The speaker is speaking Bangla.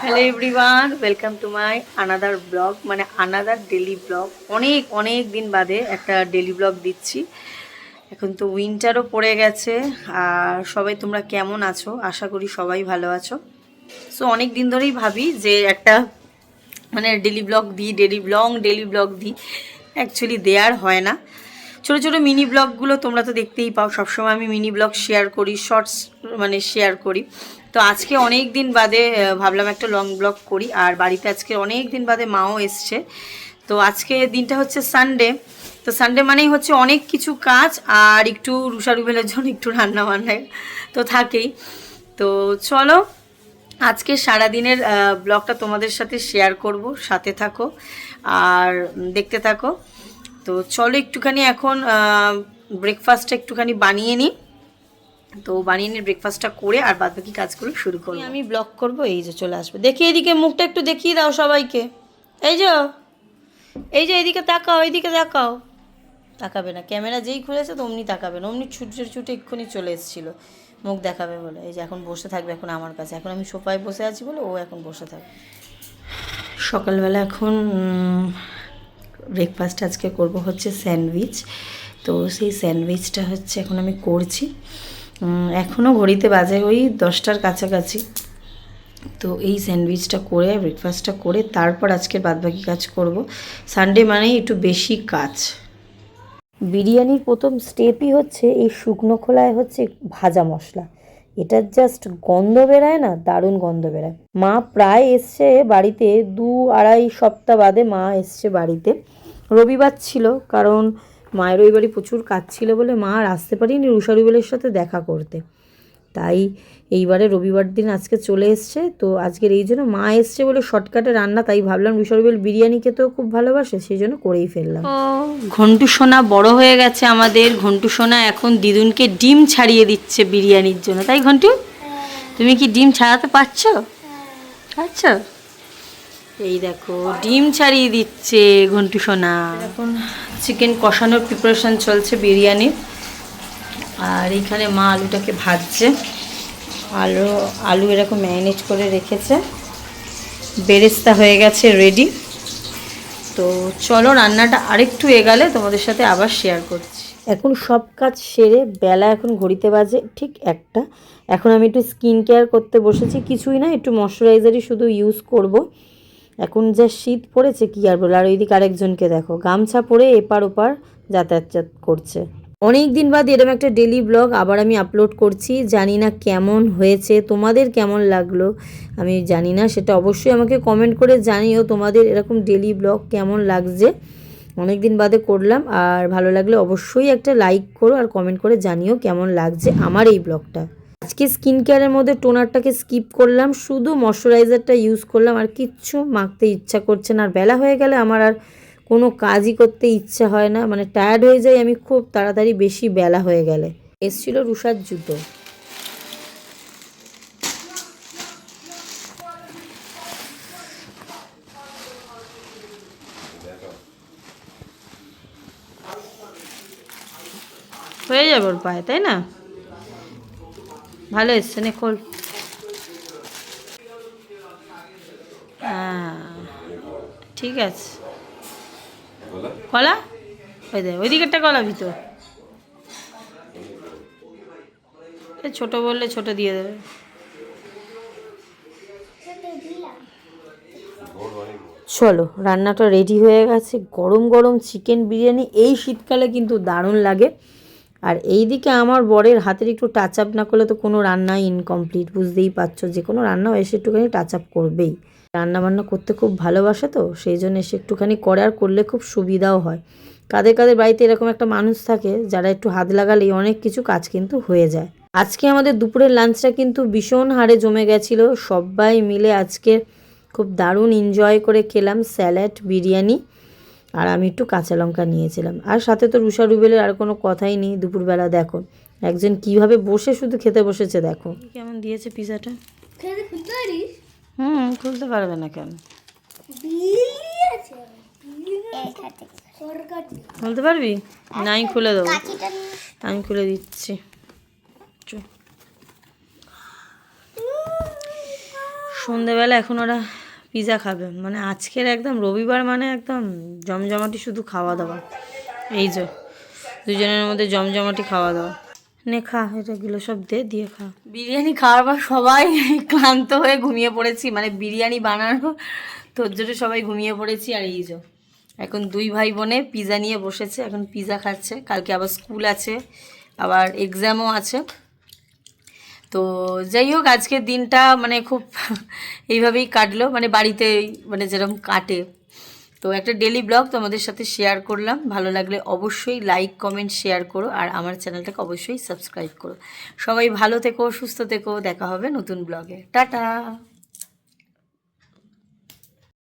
Hello everyone welcome to my another blog মানে আনাদার ডেলি ব্লগ অনেক অনেক দিন বাদে একটা ডেলি ব্লগ দিচ্ছি। এখন তো উইন্টারও পড়ে গেছে, আর সবাই তোমরা কেমন আছো? আশা করি সবাই ভালো আছো। সো অনেক দিন ধরেই ভাবি যে একটা মানে ডেলি ব্লগ দিই ডেলি লং ডেলি ব্লগ দিই। অ্যাকচুয়ালি দেয়ার হয় না। ছোটো ছোটো মিনি ব্লগগুলো তোমরা তো দেখতেই পাও। সবসময় আমি মিনি ব্লগ শেয়ার করি শর্টস মানে শেয়ার করি। তো আজকে অনেক দিন বাদে ভাবলাম একটা লং ব্লগ করি। আর বাড়িতে আজকে অনেক দিন বাদে মাও এসছে। তো আজকে দিনটা হচ্ছে সানডে তো সানডে মানেই হচ্ছে অনেক কিছু কাজ আর একটু রুষা রুবেলের জন্য একটু রান্না বান্নায় তো থাকেই। তো চলো, আজকে সারাদিনের ব্লগটা তোমাদের সাথে শেয়ার করব। সাথে থাকো আর দেখতে থাকো। তো চলো একটুখানি এখন ব্রেকফাস্টটা একটুখানি বানিয়ে নিই। তো বানিয়ে নিয়ে ব্রেকফাস্টটা করে আর বাদ বাকি কাজগুলো শুরু করব। আমি ব্লগ করব এই যে চলে আসবে। দেখি এদিকে মুখটা একটু দেখিয়ে দাও সবাইকে। এই যে এই যে এইদিকে তাকাও এইদিকে তাকাও। তাকাবে না ক্যামেরা যেই খুলেছে তো অমনি তাকাবে না অমনি ছুটে ছুটে এক্ষুনি চলে এসেছিল। মুখ দেখাবে বলে এই যে এখন বসে থাকবে এখন আমার কাছে। এখন আমি সোফায় বসে আছি বলে ও এখন বসে থাকবে। সকালবেলা এখন ব্রেকফাস্ট আজকে করব হচ্ছে স্যান্ডউইচ। তো সেই স্যান্ডউইচটা হচ্ছে এখন আমি করছি। এখনও ঘড়িতে বাজে ওই দশটার কাছাকাছি। তো এই স্যান্ডউইচটা করে ব্রেকফাস্টটা করে তারপর আজকের বাদবাকি কাজ করব। সানডে মানেই একটু বেশি কাজ। বিরিয়ানির প্রথম স্টেপই হচ্ছে এই শুকনো খোলায় হচ্ছে ভাজা মশলা। এটার জাস্ট গন্ধ বেরায় না, দারুণ গন্ধ বেরায়। মা প্রায় এসছে বাড়িতে, দু আড়াই সপ্তাহ বাদে মা এসছে বাড়িতে। রবিবার ছিল, কারণ মায়ের ওই বাড়ি প্রচুর কাজ ছিল বলে মা আর আসতে পারিনি রুষা রুবেলের সাথে দেখা করতে। তাই এইবারে রবিবার দিন আজকে চলে এসছে। তো আজকের এই জন্য মা এসছে বলে শর্টকাটে রান্না তাই ভাবলাম রুষারুবেল বিরিয়ানি খেতেও খুব ভালোবাসে সেই জন্য করেই ফেললাম। ঘন্টু সোনা বড় হয়ে গেছে আমাদের। ঘন্টু সোনা এখন দিদুনকে ডিম ছাড়িয়ে দিচ্ছে বিরিয়ানির জন্য। তাই ঘন্টু তুমি কি ডিম ছাড়াতে পারছ? আচ্ছা এই দেখো ডিম ছাড়িয়ে দিচ্ছে ঘন্টু সোনা। এখন চিকেন কষানোর প্রিপারেশন চলছে বিরিয়ানির। আর এইখানে মা আলুটাকে ভাজছে। আলু আলু এরকম ম্যারিনেট করে রেখেছে। বেরেস্তা হয়ে গেছে রেডি তো চলো রান্নাটা আরেকটু এগালে, তোমাদের সাথে আবার শেয়ার করছি। এখন সব কাজ সেরে বেলা এখন ঘড়িতে বাজে ঠিক একটা। এখন আমি একটু স্কিন কেয়ার করতে বসেছি, কিছুই না, একটু ময়শ্চারাইজারই শুধু ইউজ করব। এখন যা শীত পড়েছে কি আর বলে আর ওইদিকে আরেকজনকে দেখো, গামছা পরে এপার ওপার যাতায়াত করছে। অনেক দিন বাদ এরকম একটা ডেলি ব্লগ আবার আমি আপলোড করছি। জানি না কেমন হয়েছে, তোমাদের কেমন লাগল আমি জানি না, সেটা অবশ্যই আমাকে কমেন্ট করে জানিও তোমাদের এরকম ডেলি ব্লগ কেমন লাগছে। অনেক দিন বাদে করলাম, আর ভালো লাগলে অবশ্যই একটা লাইক করো আর কমেন্ট করে জানিও কেমন লাগছে আমার এই ব্লগটা আজকে স্কিন কেয়ারের মধ্যে টোনারটাকে স্কিপ করলাম, শুধু ময়শ্চারাইজারটা ইউজ করলাম, আর কিচ্ছু মাখতে ইচ্ছা করছে না, আর বেলা হয়ে গেলে আমার আর কোনো কাজই করতে ইচ্ছা হয় না মানে টায়ার্ড হয়ে যাই আমি খুব তাড়াতাড়ি বেশি বেলা হয়ে গেলে। এসছিল রুষার জুতো। হয়ে যাবে ওর পায়ে, তাই না? ভালো এসছে না খোল হ্যাঁ ঠিক আছে। কলা? ওই দে ওই দিকেরটা কলা ভিতর ছোট বললে ছোট দিয়ে দেবে। চলো, রান্নাটা রেডি হয়ে গেছে। গরম গরম চিকেন বিরিয়ানি, এই শীতকালে কিন্তু দারুণ লাগে। আর এই দিকে আমার বরের হাতের একটু টাচ আপ না করলে তো কোনো রান্নাই ইনকমপ্লিট বুঝতেই পারছ? যে কোনো রান্না এসে একটুখানি টাচ আপ করবেই। রান্না বান্না করতে খুব ভালোবাসে তো সেই জন্য এসে একটুখানি করে আর করলে খুব সুবিধাও হয়। কাদের কাদের বাড়িতে এরকম একটা মানুষ থাকে যারা একটু হাত লাগালেই অনেক কিছু কাজ কিন্তু হয়ে যায়। আজকে আমাদের দুপুরের লাঞ্চটা কিন্তু ভীষণ হারে জমে গেছিল সবাই মিলে আজকে খুব দারুণ এনজয় করে খেলাম স্যালাড বিরিয়ানি আর আমি একটু কাঁচা লঙ্কা নিয়েছিলাম। আর সাথে তো রুষা রুবেলের আর কোনো কথাই নেই দুপুরবেলা দেখো একজন কীভাবে বসে শুধু খেতে বসেছে দেখো। কেমন দিয়েছে পিজাটা খেতে খুলতে পারিস হুম, খুলতে পারবে না কেন? খুলতে পারবি? নাই খুলে দেবো। আমি খুলে দিচ্ছি। সন্ধেবেলা এখন ওরা পিৎজা খাবে। মানে আজকের একদম রবিবার মানে একদম জমজমাটি শুধু খাওয়া দাওয়া। এই যে, দুজনের মধ্যে জমজমাটি খাওয়া দাওয়া। নে খা, এটাগুলো সব দে, দিয়ে খা। বিরিয়ানি খাওয়ার পর সবাই ক্লান্ত হয়ে ঘুমিয়ে পড়েছি মানে বিরিয়ানি বানানো তোর জন্য সবাই ঘুমিয়ে পড়েছি, আর এই যে, এখন দুই ভাই বোনে পিৎজা নিয়ে বসেছে, এখন পিৎজা খাচ্ছে, কালকে আবার স্কুল আছে, আবার এক্সামও আছে। তো যাই হোক, আজকের দিনটা মানে খুব এইভাবেই কাটলো মানে বাড়িতে মানে যেরকম কাটে। তো একটা ডেলি ব্লগ তোমাদের সাথে শেয়ার করলাম। ভালো লাগলে অবশ্যই লাইক কমেন্ট শেয়ার করো আর আমার চ্যানেলটাকে অবশ্যই সাবস্ক্রাইব করো। সবাই ভালো থেকো, সুস্থ থেকো। দেখা হবে নতুন ব্লগে টাটা!